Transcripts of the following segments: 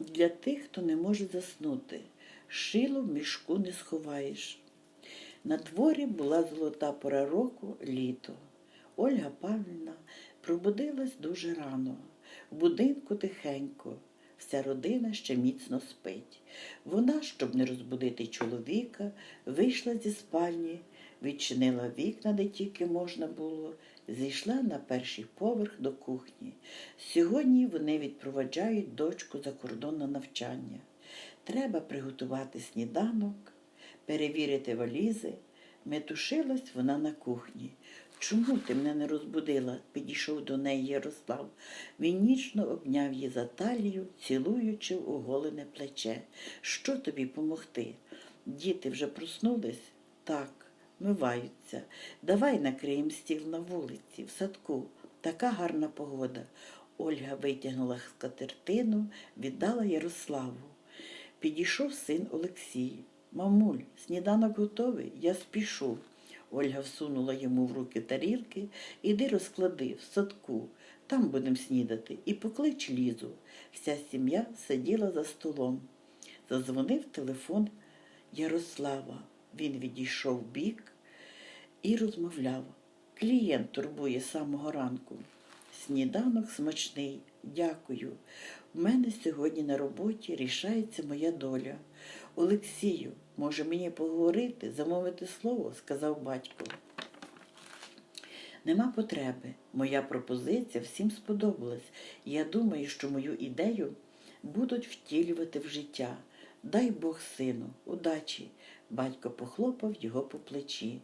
для тих, хто не може заснути. Шило в мішку не сховаєш. На дворі була золота пора року літо. Ольга Павлівна пробудилась дуже рано. В будинку тихенько. Вся родина ще міцно спить. Вона, щоб не розбудити чоловіка, вийшла зі спальні, відчинила вікна, де тільки можна було, зійшла на перший поверх до кухні. Сьогодні вони відпроваджають дочку за кордон на навчання. Треба приготувати сніданок, перевірити валізи. Метушилась вона на кухні. Чому ти мене не розбудила? підійшов до неї Ярослав. Він нічно обняв її за талію, цілуючи в оголене плече. Що тобі помогти? Діти вже проснулись? Так, миваються. Давай накриємо стіл на вулиці, в садку. Така гарна погода. Ольга витягнула скатертину, віддала Ярославу. Підійшов син Олексій. Мамуль, сніданок готовий, я спішу. Ольга всунула йому в руки тарілки. Іди розклади в садку, там будемо снідати, і поклич лізу. Вся сім'я сиділа за столом. Зазвонив телефон Ярослава. Він відійшов бік і розмовляв. Клієнт турбує самого ранку. Сніданок смачний, дякую. В мене сьогодні на роботі рішається моя доля. Олексію, може мені поговорити, замовити слово, сказав батько. Нема потреби. Моя пропозиція всім сподобалась. Я думаю, що мою ідею будуть втілювати в життя. Дай Бог сину, удачі. Батько похлопав його по плечі.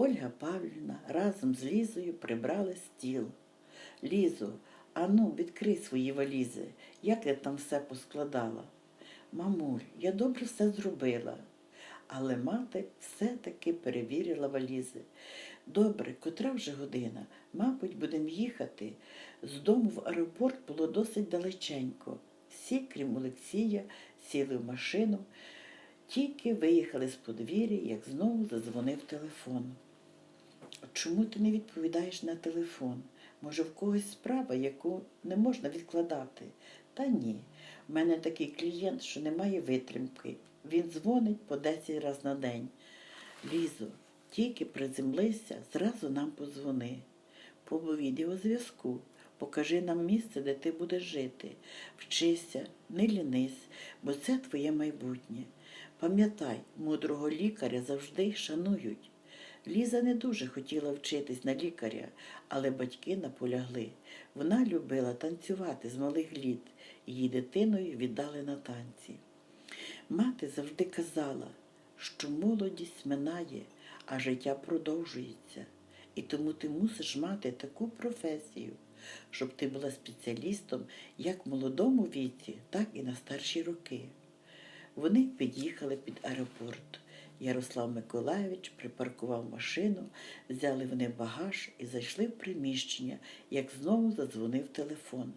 Ольга Павлівна разом з Лізою прибрали стіл. Лізо, ану, відкрий свої валізи, як я там все поскладала. Мамуль, я добре все зробила. Але мати все-таки перевірила валізи. Добре, котра вже година. Мабуть, будемо їхати. З дому в аеропорт було досить далеченько. Всі, крім Олексія, сіли в машину. Тільки виїхали з подвір'я, як знову задзвонив телефон. Чому ти не відповідаєш на телефон? Може, в когось справа, яку не можна відкладати? Та ні. У мене такий клієнт, що немає витримки. Він дзвонить по 10 разів на день. Лізо, тільки приземлися, зразу нам подзвони. По відеозв'язку. Покажи нам місце, де ти будеш жити. Вчися, не лінись, бо це твоє майбутнє. Пам'ятай, мудрого лікаря завжди шанують. Ліза не дуже хотіла вчитись на лікаря, але батьки наполягли. Вона любила танцювати з малих літ, її дитиною віддали на танці. Мати завжди казала, що молодість минає, а життя продовжується. І тому ти мусиш мати таку професію, щоб ти була спеціалістом як в молодому віці, так і на старші роки. Вони під'їхали під аеропорт. Ярослав Миколаєвич припаркував машину, взяли вони багаж і зайшли в приміщення, як знову задзвонив телефон.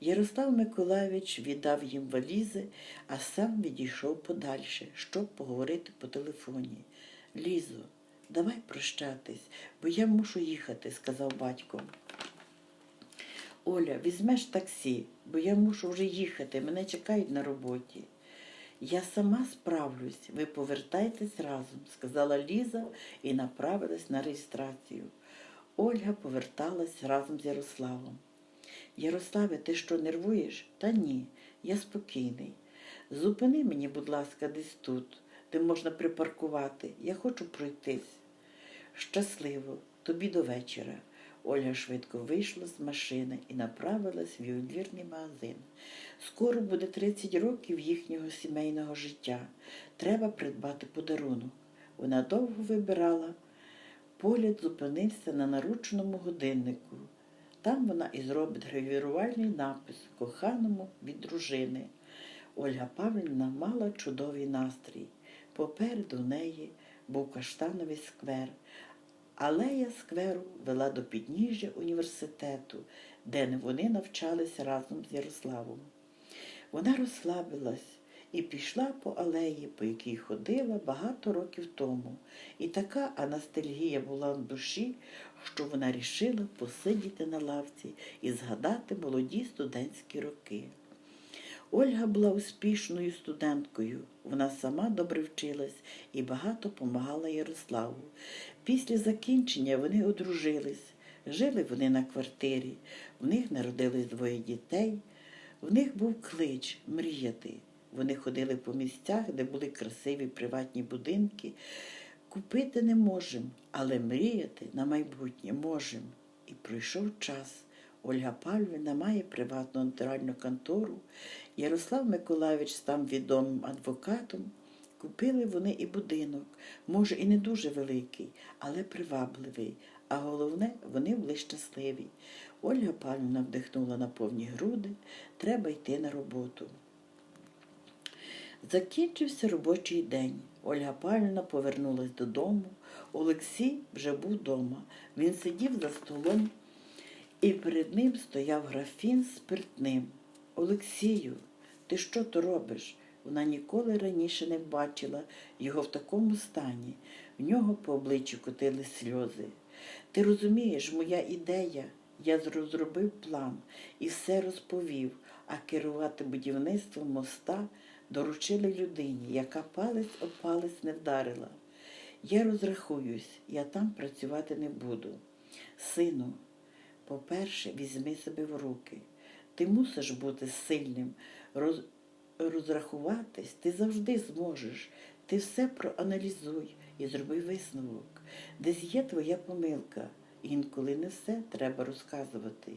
Ярослав Миколаєвич віддав їм валізи, а сам відійшов подальше, щоб поговорити по телефоні. Лізо, давай прощатись, бо я мушу їхати, сказав батько. Оля, візьмеш таксі, бо я мушу вже їхати, мене чекають на роботі. Я сама справлюсь, ви повертайтесь разом, сказала Ліза і направилась на реєстрацію. Ольга поверталась разом з Ярославом. Ярославе, ти що нервуєш? Та ні, я спокійний. Зупини мені, будь ласка, десь тут, де можна припаркувати. Я хочу пройтись. Щасливо, тобі до вечора. Ольга швидко вийшла з машини і направилась в ювелірний магазин. Скоро буде 30 років їхнього сімейного життя. Треба придбати подарунок. Вона довго вибирала. Погляд зупинився на наручному годиннику. Там вона і зробить гравірувальний напис коханому від дружини. Ольга Павлівна мала чудовий настрій. Попереду неї був каштановий сквер. Алея скверу вела до підніжжя університету, де вони навчалися разом з Ярославом. Вона розслабилась і пішла по алеї, по якій ходила багато років тому. І така анастальгія була в душі, що вона рішила посидіти на лавці і згадати молоді студентські роки. Ольга була успішною студенткою. Вона сама добре вчилась і багато помагала Ярославу. Після закінчення вони одружились. Жили вони на квартирі, в них народились двоє дітей. В них був клич мріяти. Вони ходили по місцях, де були красиві приватні будинки. Купити не можемо, але мріяти на майбутнє можемо. І пройшов час. Ольга Павлівна має приватну нотаріальну контору. Ярослав Миколаївич став відомим адвокатом. Купили вони і будинок, може, і не дуже великий, але привабливий. А головне, вони були щасливі. Ольга Павлівна вдихнула на повні груди. Треба йти на роботу. Закінчився робочий день. Ольга Павлівна повернулась додому. Олексій вже був вдома. Він сидів за столом, і перед ним стояв графін спиртним. Олексію, ти що то робиш? Вона ніколи раніше не бачила його в такому стані. В нього по обличчю котили сльози. Ти розумієш, моя ідея. Я розробив план і все розповів, а керувати будівництвом моста доручили людині, яка палець об палець не вдарила. Я розрахуюсь, я там працювати не буду. Сину, по-перше, візьми себе в руки. Ти мусиш бути сильним, роз... розрахуватись ти завжди зможеш. Ти все проаналізуй і зроби висновок. Десь є твоя помилка. Інколи не все треба розказувати.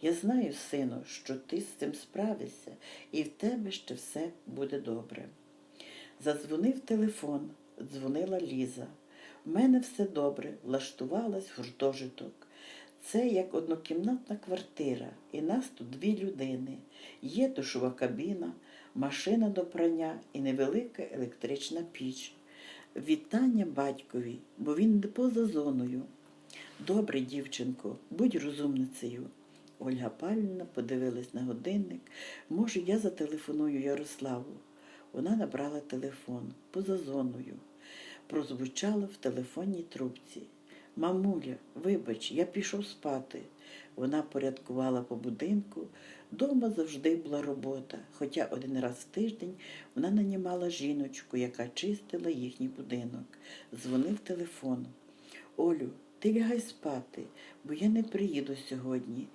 Я знаю, сину, що ти з цим справишся, і в тебе ще все буде добре. Задзвонив телефон, дзвонила Ліза. В мене все добре, влаштувалась гуртожиток. Це як однокімнатна квартира, і нас тут дві людини. Є душова кабіна, машина до прання і невелика електрична піч. Вітання батькові, бо він поза зоною. Добре, дівчинко, будь розумницею. Ольга Павлівна подивилась на годинник. Може, я зателефоную Ярославу. Вона набрала телефон поза зоною. Прозвучало в телефонній трубці. Мамуля, вибач, я пішов спати. Вона порядкувала по будинку. Дома завжди була робота, хоча один раз в тиждень вона нанімала жіночку, яка чистила їхній будинок. Дзвонив телефон. Олю, ти лягай спати, бо я не приїду сьогодні.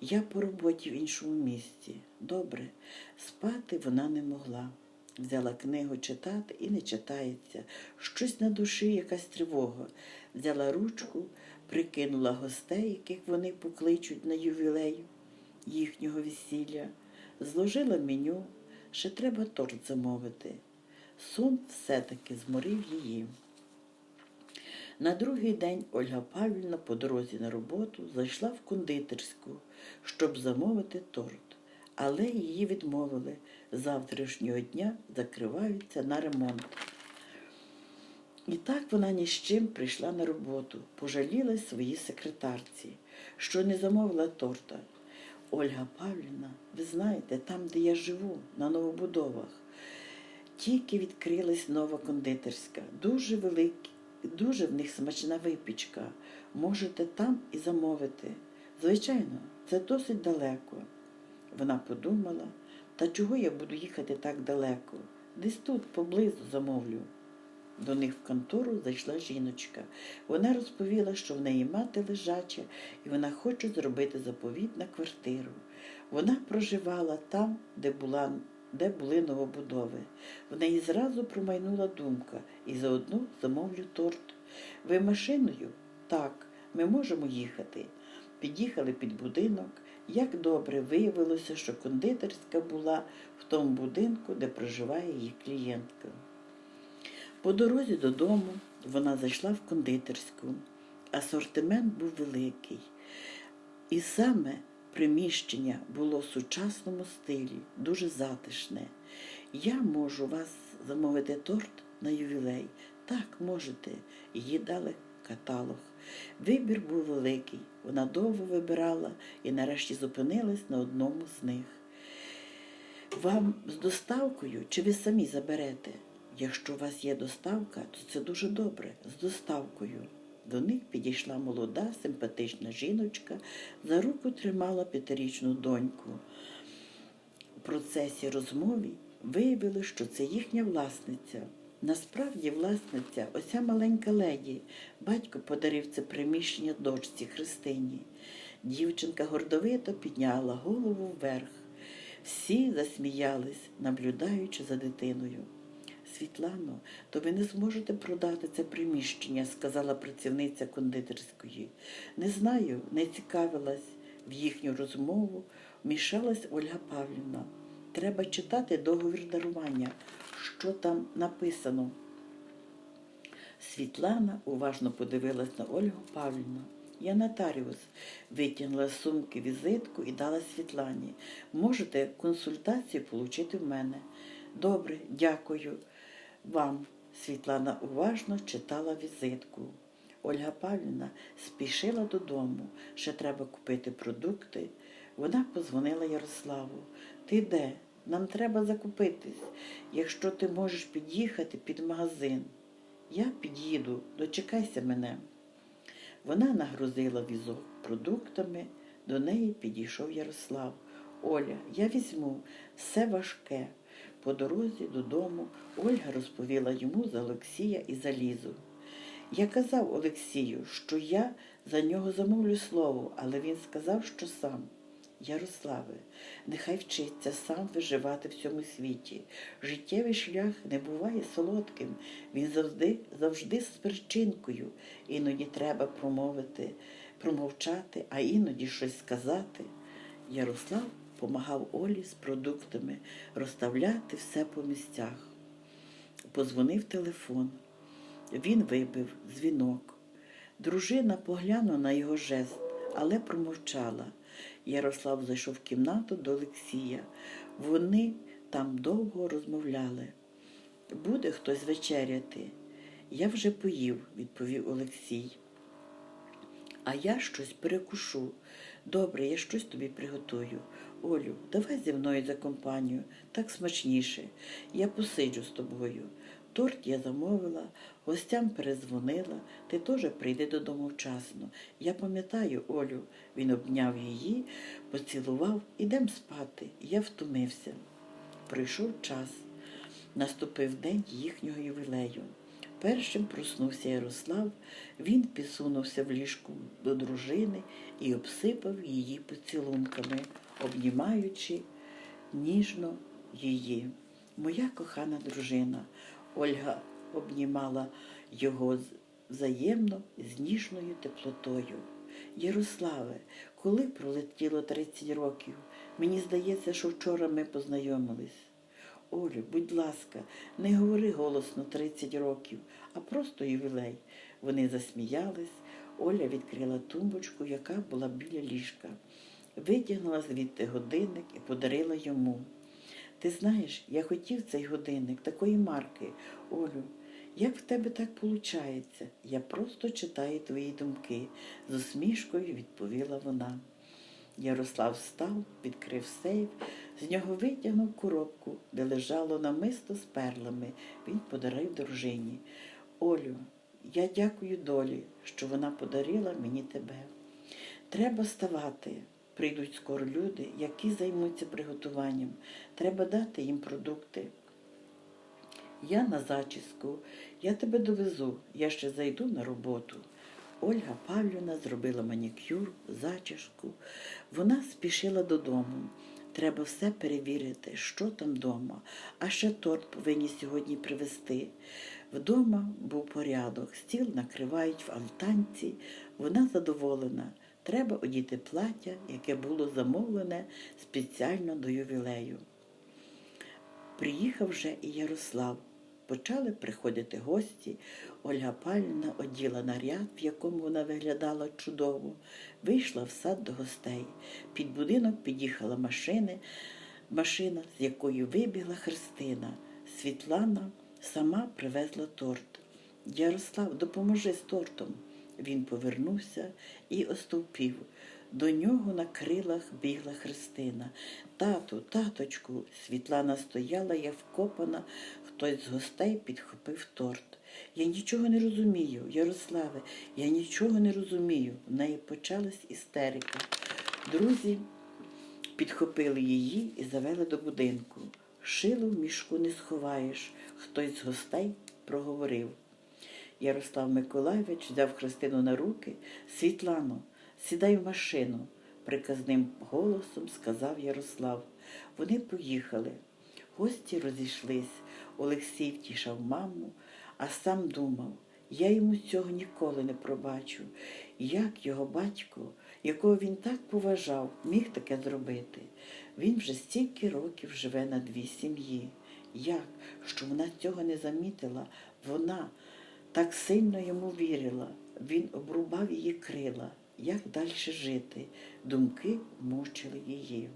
Я по роботі в іншому місті. Добре, спати вона не могла. Взяла книгу читати і не читається. Щось на душі, якась тривога. Взяла ручку, прикинула гостей, яких вони покличуть на ювілей їхнього весілля, зложила меню, ще треба торт замовити. Сон все-таки зморив її. На другий день Ольга Павлівна по дорозі на роботу зайшла в кондитерську, щоб замовити торт. Але її відмовили. Завтрашнього дня закриваються на ремонт. І так вона ні з чим прийшла на роботу, пожаліла своїй секретарці, що не замовила торта. Ольга Павлівна, ви знаєте, там, де я живу, на новобудовах, тільки відкрилась нова кондитерська, дуже великі, дуже в них смачна випічка. Можете там і замовити. Звичайно, це досить далеко. Вона подумала, та чого я буду їхати так далеко? Десь тут поблизу замовлю. До них в контору зайшла жіночка. Вона розповіла, що в неї мати лежача, і вона хоче зробити заповіт на квартиру. Вона проживала там, де була, де були новобудови. В неї зразу промайнула думка і заодно замовлю торт. Ви машиною? Так, ми можемо їхати. Під'їхали під будинок. Як добре виявилося, що кондитерська була в тому будинку, де проживає її клієнтка. По дорозі додому вона зайшла в кондитерську. Асортимент був великий. І саме приміщення було в сучасному стилі, дуже затишне. Я можу вас замовити торт на ювілей. Так, можете. Їй дали каталог. Вибір був великий. Вона довго вибирала і нарешті зупинилась на одному з них. Вам з доставкою чи ви самі заберете? Якщо у вас є доставка, то це дуже добре, з доставкою. До них підійшла молода, симпатична жіночка, за руку тримала п'ятирічну доньку. У процесі розмови виявили, що це їхня власниця. Насправді власниця, оця маленька леді. Батько подарив це приміщення дочці Христині. Дівчинка гордовито підняла голову вверх. Всі засміялись, наблюдаючи за дитиною. Світлано, то ви не зможете продати це приміщення, сказала працівниця кондитерської. Не знаю, не цікавилась в їхню розмову, вмішалась Ольга Павлівна. Треба читати договір дарування, що там написано. Світлана уважно подивилась на Ольгу Павлівну. Я нотаріус. Витягнула сумки візитку і дала Світлані. Можете консультацію отримати в мене. Добре, дякую вам. Світлана уважно читала візитку. Ольга Павлівна спішила додому. Ще треба купити продукти. Вона позвонила Ярославу. Ти де? Нам треба закупитись. Якщо ти можеш під'їхати під магазин. Я під'їду, дочекайся мене. Вона нагрузила візок продуктами, до неї підійшов Ярослав. Оля, я візьму, все важке. По дорозі додому Ольга розповіла йому за Олексія і за Лізу. Я казав Олексію, що я за нього замовлю слово, але він сказав, що сам. Ярославе, нехай вчиться сам виживати в цьому світі. Життєвий шлях не буває солодким, він завжди, завжди з причинкою. Іноді треба промовити, промовчати, а іноді щось сказати. Ярослав помагав Олі з продуктами розставляти все по місцях. Позвонив телефон. Він вибив дзвінок. Дружина поглянула на його жест, але промовчала. Ярослав зайшов в кімнату до Олексія. Вони там довго розмовляли. Буде хтось вечеряти? Я вже поїв, відповів Олексій. А я щось перекушу. Добре, я щось тобі приготую. Олю, давай зі мною за компанію, так смачніше. Я посиджу з тобою. Торт я замовила, гостям перезвонила, ти теж прийди додому вчасно. Я пам'ятаю, Олю, він обняв її, поцілував, ідем спати. Я втомився. Прийшов час. Наступив день їхнього ювілею. Першим проснувся Ярослав, він підсунувся в ліжку до дружини і обсипав її поцілунками, обнімаючи ніжно її. Моя кохана дружина. Ольга обнімала його взаємно з ніжною теплотою. Ярославе, коли пролетіло 30 років, мені здається, що вчора ми познайомились. Олю, будь ласка, не говори голосно 30 років, а просто ювілей. Вони засміялись. Оля відкрила тумбочку, яка була біля ліжка, витягнула звідти годинник і подарила йому. Ти знаєш, я хотів цей годинник такої марки. Олю, як в тебе так виходить? Я просто читаю твої думки, з усмішкою відповіла вона. Ярослав встав, відкрив сейф, з нього витягнув коробку, де лежало намисто з перлами. Він подарив дружині. Олю, я дякую долі, що вона подарила мені тебе. Треба ставати. Прийдуть скоро люди, які займуться приготуванням. Треба дати їм продукти. Я на зачіску, я тебе довезу, я ще зайду на роботу. Ольга Павлівна зробила манікюр, зачіску. Вона спішила додому. Треба все перевірити, що там вдома. А ще торт повинні сьогодні привезти. Вдома був порядок, стіл накривають в альтанці. Вона задоволена. Треба одіти плаття, яке було замовлене спеціально до ювілею. Приїхав вже і Ярослав. Почали приходити гості. Ольга Павлівна оділа наряд, в якому вона виглядала чудово, вийшла в сад до гостей. Під будинок під'їхала машини, машина, з якою вибігла Христина. Світлана сама привезла торт. Ярослав, допоможи з тортом. Він повернувся і остовпів. До нього на крилах бігла Христина. Тату, таточку, Світлана стояла, як вкопана, хтось з гостей підхопив торт. Я нічого не розумію, Ярославе, я нічого не розумію. В неї почалась істерика. Друзі Підхопили її і завели до будинку. Шило в мішку не сховаєш, хтось з гостей проговорив. Ярослав Миколайович взяв Христину на руки. Світлано, сідай в машину, приказним голосом сказав Ярослав. Вони поїхали. Гості розійшлись. Олексій втішав маму, а сам думав, я йому цього ніколи не пробачу. Як його батько, якого він так поважав, міг таке зробити? Він вже стільки років живе на дві сім'ї. Як, що вона цього не замітила, вона так сильно йому вірила, він обрубав її крила. Як далі жити? Думки мучили її.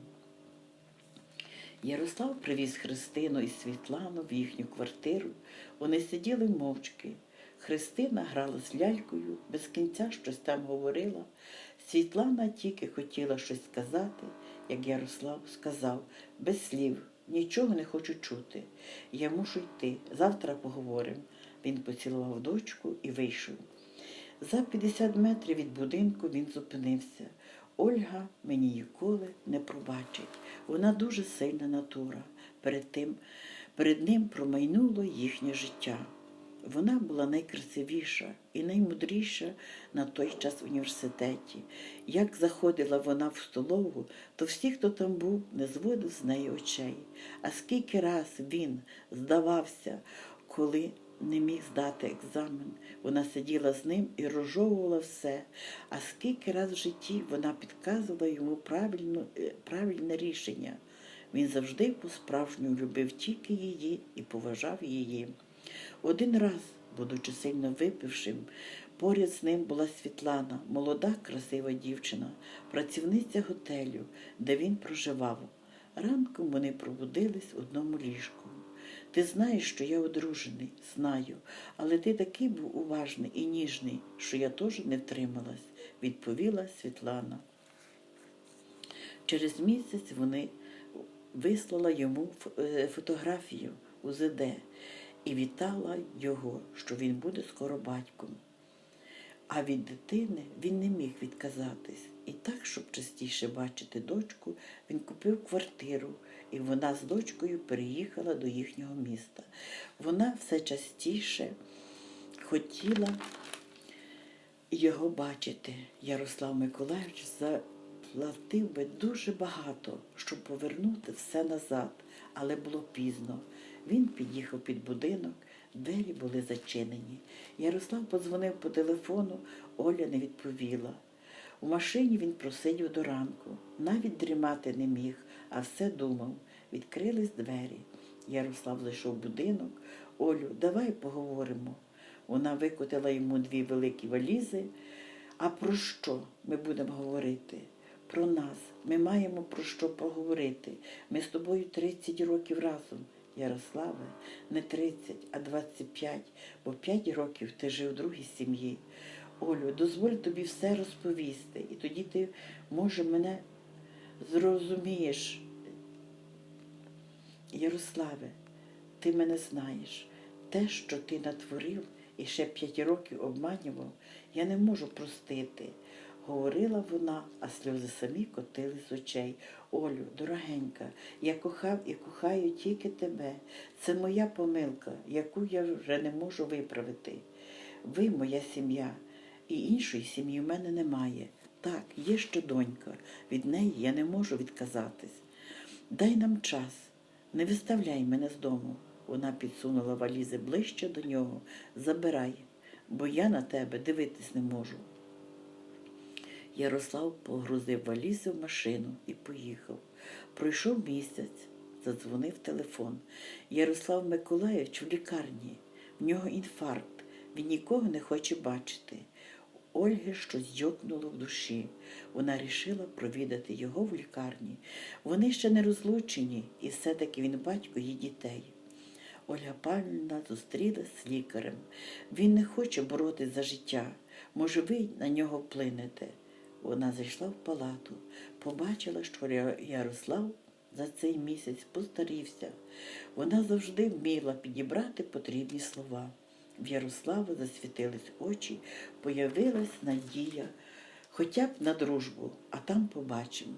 Ярослав привіз Христину і Світлану в їхню квартиру. Вони сиділи мовчки. Христина грала з лялькою, без кінця щось там говорила. Світлана тільки хотіла щось сказати, як Ярослав сказав, без слів, нічого не хочу чути. Я мушу йти. Завтра поговоримо. Він поцілував дочку і вийшов. За 50 метрів від будинку він зупинився. Ольга мені ніколи не пробачить. Вона дуже сильна натура. Перед, тим, перед ним промайнуло їхнє життя. Вона була найкрасивіша і наймудріша на той час в університеті. Як заходила вона в столову, то всі, хто там був, не зводив з неї очей. А скільки раз він здавався, коли не міг здати екзамен. Вона сиділа з ним і розжовувала все. А скільки раз в житті вона підказувала йому правильно, е, правильне рішення. Він завжди по-справжньому любив тільки її і поважав її. Один раз, будучи сильно випившим, поряд з ним була Світлана, молода, красива дівчина, працівниця готелю, де він проживав. Ранком вони пробудились в одному ліжку. Ти знаєш, що я одружений, знаю, але ти такий був уважний і ніжний, що я теж не втрималась, відповіла Світлана. Через місяць вони вислала йому е, фотографію УЗД і вітала його, що він буде скоро батьком. А від дитини він не міг відказатись. І так, щоб частіше бачити дочку, він купив квартиру, і вона з дочкою переїхала до їхнього міста. Вона все частіше хотіла його бачити. Ярослав Миколаївич заплатив би дуже багато, щоб повернути все назад, але було пізно. Він під'їхав під будинок, двері були зачинені. Ярослав подзвонив по телефону, Оля не відповіла. У машині він просидів до ранку, навіть дрімати не міг, а все думав. Відкрились двері. Ярослав зайшов в будинок. Олю, давай поговоримо. Вона викотила йому дві великі валізи. А про що ми будемо говорити? Про нас. Ми маємо про що поговорити. Ми з тобою 30 років разом. Ярославе, не 30, а 25, бо 5 років ти жив в другій сім'ї. Олю, дозволь тобі все розповісти, і тоді ти, може, мене зрозумієш. Ярославе, ти мене знаєш. Те, що ти натворив і ще п'ять років обманював, я не можу простити. Говорила вона, а сльози самі котили з очей. Олю, дорогенька, я кохав і кохаю тільки тебе. Це моя помилка, яку я вже не можу виправити. Ви моя сім'я, і іншої сім'ї в мене немає. Так, є ще донька, від неї я не можу відказатись. Дай нам час, не виставляй мене з дому. Вона підсунула валізи ближче до нього. Забирай, бо я на тебе дивитись не можу. Ярослав погрузив валізи в машину і поїхав. Пройшов місяць, задзвонив телефон. Ярослав Миколаївич в лікарні. В нього інфаркт. Він нікого не хоче бачити. Ольги щось йокнуло в душі. Вона рішила провідати його в лікарні. Вони ще не розлучені, і все-таки він батько її дітей. Ольга Павлівна зустрілась з лікарем. Він не хоче боротись за життя. Може, ви на нього вплинете. Вона зайшла в палату, побачила, що Ярослав за цей місяць постарівся. Вона завжди вміла підібрати потрібні слова. В Ярослава засвітились очі, появилась надія, хоча б на дружбу, а там побачимо.